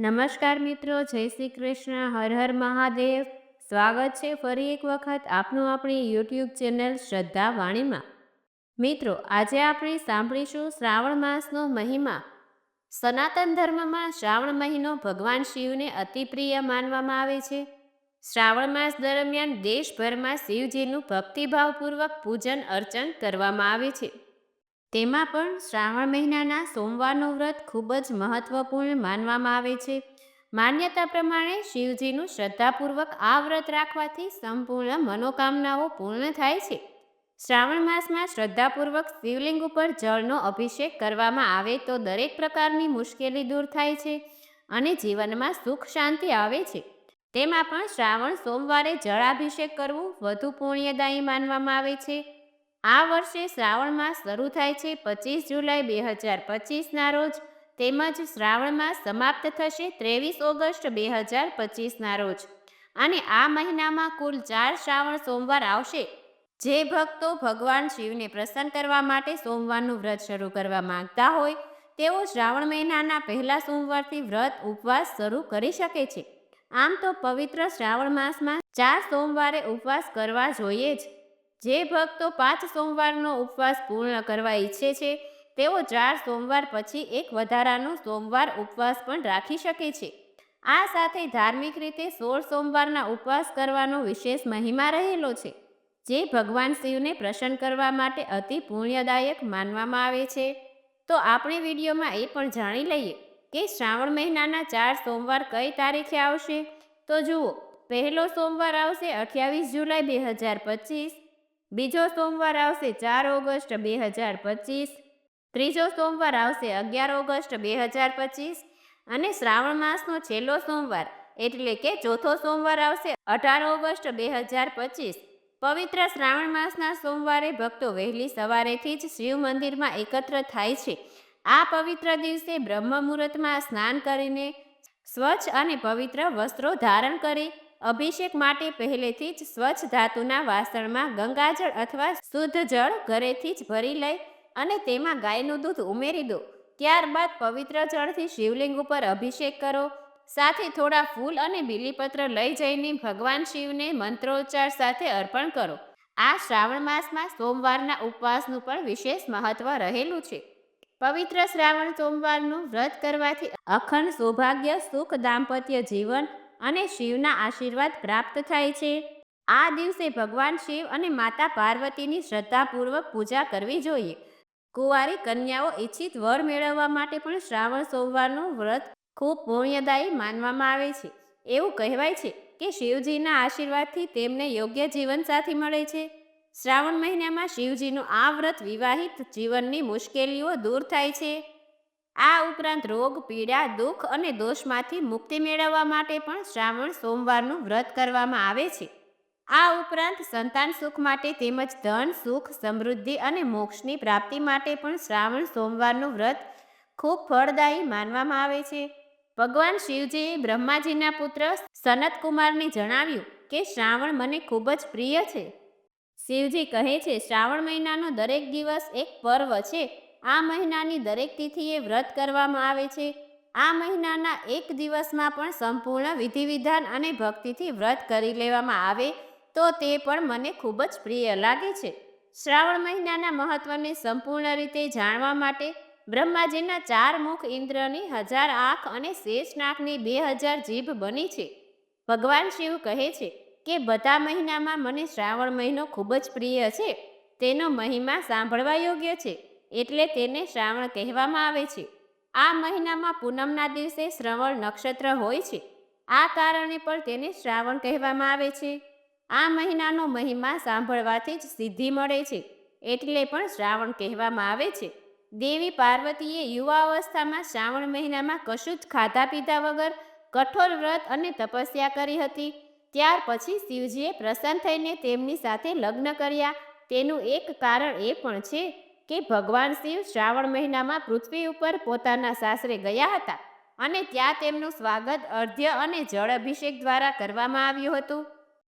નમસ્કાર મિત્રો, જય શ્રી કૃષ્ણ, હર હર મહાદેવ. સ્વાગત છે ફરી એક વખત આપનું આપણી યુટ્યુબ ચેનલ શ્રદ્ધા વાણીમાં. મિત્રો, આજે આપણે સાંભળીશું શ્રાવણ માસનો મહિમા. સનાતન ધર્મમાં શ્રાવણ મહિનો ભગવાન શિવને અતિપ્રિય માનવામાં આવે છે. શ્રાવણ માસ દરમિયાન દેશભરમાં શિવજીનું ભક્તિભાવપૂર્વક પૂજન અર્ચન કરવામાં આવે છે. તેમાં પણ શ્રાવણ મહિનાના સોમવારનું વ્રત ખૂબ જ મહત્વપૂર્ણ માનવામાં આવે છે. માન્યતા પ્રમાણે શિવજીનું શ્રદ્ધાપૂર્વક આ વ્રત રાખવાથી સંપૂર્ણ મનોકામનાઓ પૂર્ણ થાય છે. શ્રાવણ માસમાં શ્રદ્ધાપૂર્વક શિવલિંગ ઉપર જળનો અભિષેક કરવામાં આવે તો દરેક પ્રકારની મુશ્કેલી દૂર થાય છે અને જીવનમાં સુખ શાંતિ આવે છે. તેમાં પણ શ્રાવણ સોમવારે જળાભિષેક કરવું વધુ પુણ્યદાયી માનવામાં આવે છે. આ વર્ષે શ્રાવણ માસ શરૂ થાય છે પચીસ જુલાઈ બે હજાર પચીસના રોજ. તેમજ શ્રાવણ માસ સમાપ્ત થશે ત્રેવીસ ઓગસ્ટ બે હજાર પચીસના રોજ. અને આ મહિનામાં કુલ ચાર શ્રાવણ સોમવાર આવશે. જે ભક્તો ભગવાન શિવને પ્રસન્ન કરવા માટે સોમવારનું વ્રત શરૂ કરવા માંગતા હોય, તેઓ શ્રાવણ મહિનાના પહેલા સોમવારથી વ્રત ઉપવાસ શરૂ કરી શકે છે. આમ તો પવિત્ર શ્રાવણ માસમાં ચાર સોમવારે ઉપવાસ કરવા જોઈએ જ. જે ભક્તો પાંચ સોમવારનો ઉપવાસ પૂર્ણ કરવા ઈચ્છે છે, તેઓ ચાર સોમવાર પછી એક વધારાનો સોમવાર ઉપવાસ પણ રાખી શકે છે. આ સાથે ધાર્મિક રીતે સોળ સોમવારના ઉપવાસ કરવાનો વિશેષ મહિમા રહેલો છે, જે ભગવાન શિવને પ્રસન્ન કરવા માટે અતિ પુણ્યદાયક માનવામાં આવે છે. તો આપણે વિડીયોમાં એ પણ જાણી લઈએ કે શ્રાવણ મહિનાના ચાર સોમવાર કઈ તારીખે આવશે? તો જુઓ, પહેલો સોમવાર આવશે અઠ્યાવીસ જુલાઈ બે હજાર પચીસ બીજો સોમવાર આવશે ચાર ઓગસ્ટ બે હજાર પચીસ, ત્રીજો સોમવાર આવશે અગિયાર ઓગસ્ટ બે હજાર પચીસ અને શ્રાવણ માસનો છેલ્લો સોમવાર, એટલે કે ચોથો સોમવાર આવશે અઢાર ઓગસ્ટ બે હજાર પચીસ. પવિત્ર શ્રાવણ માસના સોમવારે ભક્તો વહેલી સવારેથી જ શિવ મંદિરમાં એકત્ર થાય છે. આ પવિત્ર દિવસે બ્રહ્મ મુહૂર્તમાં સ્નાન કરીને સ્વચ્છ અને પવિત્ર વસ્ત્રો ધારણ કરી અભિષેક માટે પહેલેથી જ સ્વચ્છ ધાતુના વાસણમાં ગંગાજળ અથવા શુદ્ધ જળ ઘરેથી જ ભરી લઈ અને તેમાં ગાયનું દૂધ ઉમેરી દો. ત્યારબાદ પવિત્ર જળથી શિવલિંગ ઉપર અભિષેક કરો. સાથે થોડા ફૂલ અને બીલીપત્ર લઈ જઈને ભગવાન શિવને મંત્રોચ્ચાર સાથે અર્પણ કરો. આ શ્રાવણ માસમાં સોમવારના ઉપવાસનું પણ વિશેષ મહત્વ રહેલું છે. પવિત્ર શ્રાવણ સોમવારનું વ્રત કરવાથી અખંડ સૌભાગ્ય, સુખ, દાંપત્ય જીવન અને શિવના આશીર્વાદ પ્રાપ્ત થાય છે. આ દિવસે ભગવાન શિવ અને માતા પાર્વતીની શ્રદ્ધાપૂર્વક પૂજા કરવી જોઈએ. કુંવારી કન્યાઓ ઈચ્છિત વર મેળવવા માટે પણ શ્રાવણ સોમવારનું વ્રત ખૂબ પુણ્યદાયી માનવામાં આવે છે. એવું કહેવાય છે કે શિવજીના આશીર્વાદથી તેમને યોગ્ય જીવનસાથી મળે છે. શ્રાવણ મહિનામાં શિવજીનું આ વ્રત વિવાહિત જીવનની મુશ્કેલીઓ દૂર થાય છે. આ ઉપરાંત રોગ, પીડા, દુઃખ અને દોષમાંથી મુક્તિ મેળવવા માટે પણ શ્રાવણ સોમવારનું વ્રત કરવામાં આવે છે. આ ઉપરાંત સંતાન સુખ માટે તેમજ ધન, સુખ, સમૃદ્ધિ અને મોક્ષની પ્રાપ્તિ માટે પણ શ્રાવણ સોમવારનું વ્રત ખૂબ ફળદાયી માનવામાં આવે છે. ભગવાન શિવજીએ બ્રહ્માજીના પુત્ર સનત કુમારને જણાવ્યું કે, શ્રાવણ મને ખૂબ જ પ્રિય છે. શિવજી કહે છે, શ્રાવણ મહિનાનો દરેક દિવસ એક પર્વ છે. આ મહિનાની દરેક તિથિએ વ્રત કરવામાં આવે છે. આ મહિનાના એક દિવસમાં પણ સંપૂર્ણ વિધિવિધાન અને ભક્તિથી વ્રત કરી લેવામાં આવે તો તે પણ મને ખૂબ જ પ્રિય લાગે છે. શ્રાવણ મહિનાના મહત્વને સંપૂર્ણ રીતે જાણવા માટે બ્રહ્માજીના ચાર મુખ ઇન્દ્રની હજાર આંખ અને શેષ નાકની બે હજાર જીભ બની છે. ભગવાન શિવ કહે છે કે, બધા મહિનામાં મને શ્રાવણ મહિનો ખૂબ જ પ્રિય છે. તેનો મહિમા સાંભળવા યોગ્ય છે. એટલે તેને શ્રાવણ કહેવામાં આવે છે. આ મહિનામાં પૂનમના દિવસે શ્રવણ નક્ષત્ર હોય છે. આ કારણે પણ તેને શ્રાવણ કહેવામાં આવે છે. આ મહિનાનો મહિમા સાંભળવાથી જ સિદ્ધિ મળે છે. એટલે પણ શ્રાવણ કહેવામાં આવે છે. દેવી પાર્વતીએ યુવા અવસ્થામાં શ્રાવણ મહિનામાં કશું જ ખાધા પીધા વગર કઠોર વ્રત અને તપસ્યા કરી હતી. ત્યાર પછી શિવજીએ પ્રસન્ન થઈને તેમની સાથે લગ્ન કર્યા. તેનું એક કારણ એ પણ છે કે ભગવાન શિવ શ્રાવણ મહિનામાં પૃથ્વી ઉપર પોતાના સાસરે ગયા હતા અને ત્યાં તેમનું સ્વાગત, અર્ધ્ય અને જળ અભિષેક દ્વારા કરવામાં આવ્યું હતું.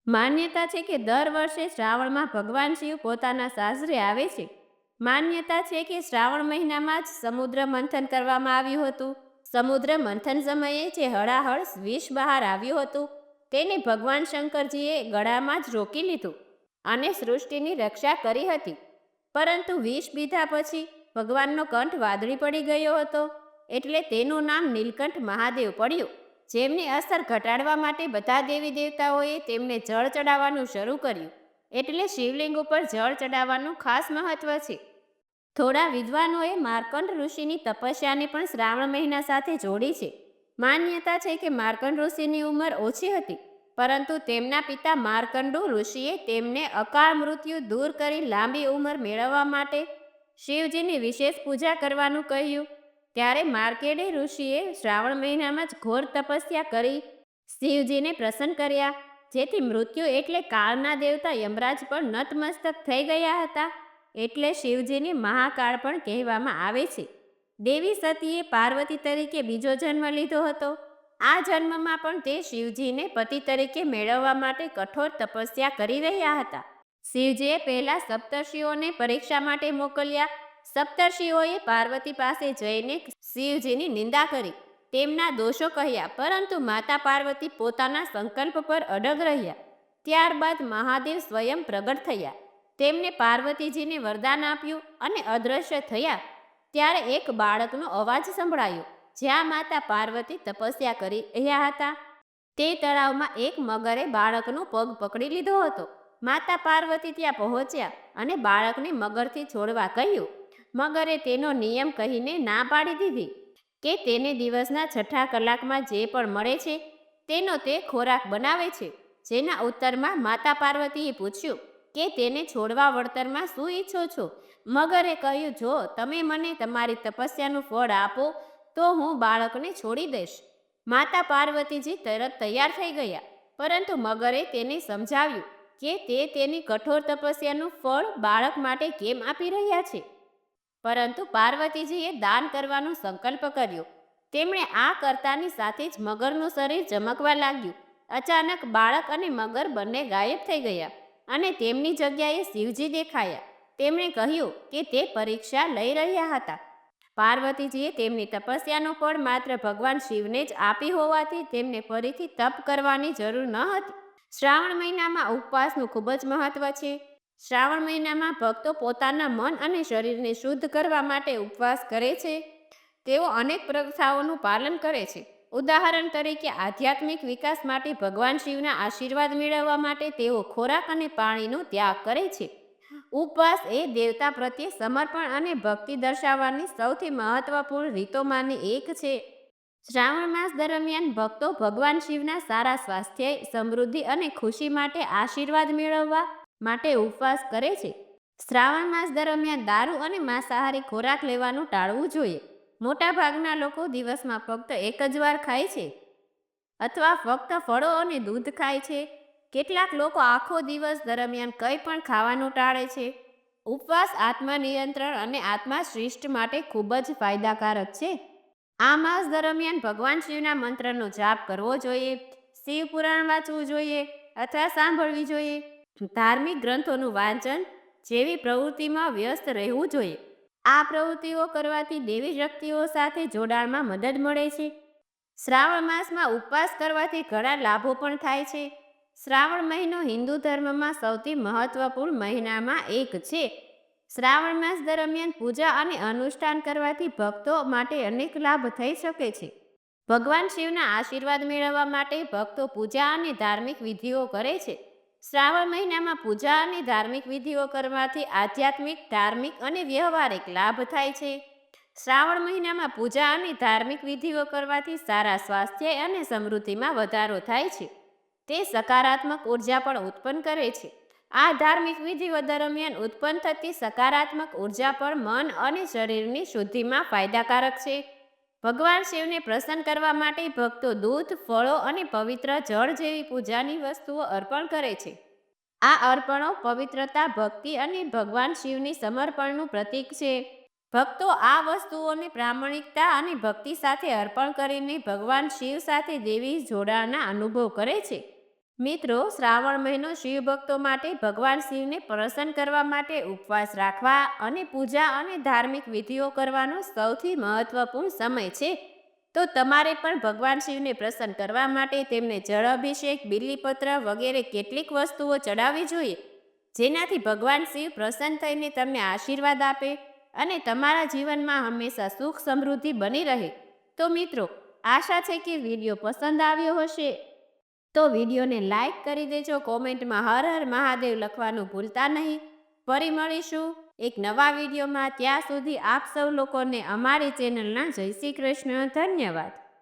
માન્યતા છે કે દર વર્ષે શ્રાવણમાં ભગવાન શિવ પોતાના સાસરે આવે છે. માન્યતા છે કે શ્રાવણ મહિનામાં જ સમુદ્ર મંથન કરવામાં આવ્યું હતું. સમુદ્ર મંથન સમયે જે હળાહળ વિષ બહાર આવ્યું હતું, તેને ભગવાન શંકરજીએ ગળામાં જ રોકી લીધું અને સૃષ્ટિની રક્ષા કરી હતી. પરંતુ વિષ પીધા પછી ભગવાનનો કંઠ વાદળી પડી ગયો હતો. એટલે તેનું નામ નીલકંઠ મહાદેવ પડ્યું, જેમની અસર ઘટાડવા માટે બધા દેવી દેવતાઓએ તેમને જળ ચડાવવાનું શરૂ કર્યું. એટલે શિવલિંગ ઉપર જળ ચડાવવાનું ખાસ મહત્વ છે. થોડા વિદ્વાનોએ માર્કંડ ઋષિની તપસ્યાને પણ શ્રાવણ મહિના સાથે જોડી છે. માન્યતા છે કે માર્કંડ ઋષિની ઉંમર ઓછી હતી પરંતુ તેમના પિતા માર્કંડુ ઋષિએ તેમને અકાળ મૃત્યુ દૂર કરી લાંબી ઉંમર મેળવવા માટે શિવજીની વિશેષ પૂજા કરવાનું કહ્યું. ત્યારે માર્કેડે ઋષિએ શ્રાવણ મહિનામાં જ ઘોર તપસ્યા કરી શિવજીને પ્રસન્ન કર્યા, જેથી મૃત્યુ એટલે કાળના દેવતા યમરાજ પણ નતમસ્તક થઈ ગયા હતા, એટલે શિવજીને મહાકાળ પણ કહેવામાં આવે છે. દેવી સતીએ પાર્વતી તરીકે બીજો જન્મ લીધો હતો. આ જન્મમાં પણ તે શિવજીને પતિ તરીકે મેળવવા માટે કઠોર તપસ્યા કરી રહ્યા હતા. શિવજીએ પહેલા સપ્તર્ષિઓને પરીક્ષા માટે મોકલ્યા. સપ્તર્ષિઓએ પાર્વતી પાસે જઈને શિવજીની નિંદા કરી. તેમના દોષો કહ્યા, પરંતુ માતા પાર્વતી પોતાના સંકલ્પ પર અડગ રહ્યા. ત્યારબાદ મહાદેવ સ્વયં પ્રગટ થયા. તેમને પાર્વતીજીને વરદાન આપ્યું અને અદૃશ્ય થયા. ત્યારે એક બાળકનો અવાજ સંભળાયો. જ્યાં માતા પાર્વતી તપસ્યા કરી રહ્યા હતા, તે તળાવમાં એક મગરે બાળકનો પગ પકડી લીધો હતો. માતા પાર્વતી ત્યાં પહોંચ્યા અને બાળકને મગરથી છોડવા કહ્યું. મગરે તેનો નિયમ કહીને ના પાડી દીધી કે તેને દિવસના છઠ્ઠા કલાકમાં જે પણ મળે છે, તેનો તે ખોરાક બનાવે છે. જેના ઉત્તરમાં માતા પાર્વતીએ પૂછ્યું કે તેને છોડવા વળતરમાં શું ઈચ્છો છો? મગરે કહ્યું, જો તમે મને તમારી તપસ્યાનું ફળ આપો તો હું બાળકને છોડી દઈશ. માતા પાર્વતીજી તરત તૈયાર થઈ ગયા, પરંતુ મગરે તેને સમજાવ્યું કે તે તેની કઠોર તપસ્યાનું ફળ બાળક માટે કેમ આપી રહ્યા છે. પરંતુ પાર્વતીજીએ દાન કરવાનો સંકલ્પ કર્યો. તેમણે આ કરતાની સાથે જ મગરનું શરીર ચમકવા લાગ્યું. અચાનક બાળક અને મગર બંને ગાયબ થઈ ગયા અને તેમની જગ્યાએ શિવજી દેખાયા. તેમણે કહ્યું કે તે પરીક્ષા લઈ રહ્યા હતા. પાર્વતીજીએ તેમની તપસ્યાનું ફળ માત્ર ભગવાન શિવને જ આપી હોવાથી તેમને ફરીથી તપ કરવાની જરૂર ન હતી. શ્રાવણ મહિનામાં ઉપવાસનું ખૂબ જ મહત્વ છે. શ્રાવણ મહિનામાં ભક્તો પોતાના મન અને શરીરને શુદ્ધ કરવા માટે ઉપવાસ કરે છે. તેઓ અનેક પ્રથાઓનું પાલન કરે છે. ઉદાહરણ તરીકે આધ્યાત્મિક વિકાસ માટે ભગવાન શિવના આશીર્વાદ મેળવવા માટે તેઓ ખોરાક અને પાણીનો ત્યાગ કરે છે. ઉપવાસ એ દેવતા પ્રત્યે સમર્પણ અને ભક્તિ દર્શાવવાની સૌથી મહત્વપૂર્ણ રીતોમાંની એક છે. શ્રાવણ માસ દરમિયાન ભક્તો ભગવાન શિવના સારા સ્વાસ્થ્ય, સમૃદ્ધિ અને ખુશી માટે આશીર્વાદ મેળવવા માટે ઉપવાસ કરે છે. શ્રાવણ માસ દરમિયાન દારૂ અને માંસાહારી ખોરાક લેવાનું ટાળવું જોઈએ. મોટાભાગના લોકો દિવસમાં ફક્ત એક જ વાર ખાય છે. અથવા ફક્ત ફળો અને દૂધ ખાય છે. કેટલાક લોકો આખો દિવસ દરમિયાન કંઈ પણ ખાવાનું ટાળે છે. ઉપવાસ આત્મનિયંત્રણ અને આત્મા શ્રેષ્ઠ માટે ખૂબ જ ફાયદાકારક છે. આ માસ દરમિયાન ભગવાન શિવના મંત્રનો જાપ કરવો જોઈએ, શિવ પુરાણ વાંચવું જોઈએ અથવા સાંભળવી જોઈએ. ધાર્મિક ગ્રંથોનું વાંચન જેવી પ્રવૃત્તિમાં વ્યસ્ત રહેવું જોઈએ. આ પ્રવૃત્તિઓ કરવાથી દેવી શક્તિઓ સાથે જોડાણમાં મદદ મળે છે. શ્રાવણ માસમાં ઉપવાસ કરવાથી ઘણા લાભો પણ થાય છે. શ્રાવણ મહિનો હિન્દુ ધર્મમાં સૌથી મહત્વપૂર્ણ મહિનામાં એક છે. શ્રાવણ માસ દરમિયાન પૂજા અને અનુષ્ઠાન કરવાથી ભક્તો માટે અનેક લાભ થઈ શકે છે. ભગવાન શિવના આશીર્વાદ મેળવવા માટે ભક્તો પૂજા અને ધાર્મિક વિધિઓ કરે છે. શ્રાવણ મહિનામાં પૂજા અને ધાર્મિક વિધિઓ કરવાથી આધ્યાત્મિક, ધાર્મિક અને વ્યવહારિક લાભ થાય છે. શ્રાવણ મહિનામાં પૂજા અને ધાર્મિક વિધિઓ કરવાથી સારા સ્વાસ્થ્ય અને સમૃદ્ધિમાં વધારો થાય છે. તે સકારાત્મક ઊર્જા પણ ઉત્પન્ન કરે છે. આ ધાર્મિક વિધિઓ દરમિયાન ઉત્પન્ન થતી સકારાત્મક ઊર્જા પણ મન અને શરીરની શુદ્ધિમાં ફાયદાકારક છે. ભગવાન શિવને પ્રસન્ન કરવા માટે ભક્તો દૂધ, ફળો અને પવિત્ર જળ જેવી પૂજાની વસ્તુઓ અર્પણ કરે છે. આ અર્પણો પવિત્રતા, ભક્તિ અને ભગવાન શિવની સમર્પણનું પ્રતીક છે. ભક્તો આ વસ્તુઓને પ્રામાણિકતા અને ભક્તિ સાથે અર્પણ કરીને ભગવાન શિવ સાથે દેવી જોડાણના અનુભવ કરે છે. મિત્રો, શ્રાવણ મહિનો શિવ ભક્તો માટે ભગવાન શિવને પ્રસન્ન કરવા માટે ઉપવાસ રાખવા અને પૂજા અને ધાર્મિક વિધિઓ કરવાનો સૌથી મહત્વપૂર્ણ સમય છે. તો તમારે પણ ભગવાન શિવને પ્રસન્ન કરવા માટે તેમને જળ અભિષેક, બિલીપત્ર વગેરે કેટલીક વસ્તુઓ ચડાવવી જોઈએ. જેનાથી ભગવાન શિવ પ્રસન્ન થઈને તમને આશીર્વાદ આપે અને તમારા જીવનમાં હંમેશા સુખ સમૃદ્ધિ બની રહે. તો મિત્રો, આશા છે કે વીડિયો પસંદ આવ્યો હશે. તો વિડીયોને લાઇક કરી દેજો, કોમેન્ટમાં હર હર મહાદેવ લખવાનું ભૂલતા નહીં. ફરી મળીશું એક નવા વિડીયોમાં. ત્યાં સુધી આપ સૌ લોકોને અમારી ચેનલના જય શ્રી કૃષ્ણ. ધન્યવાદ.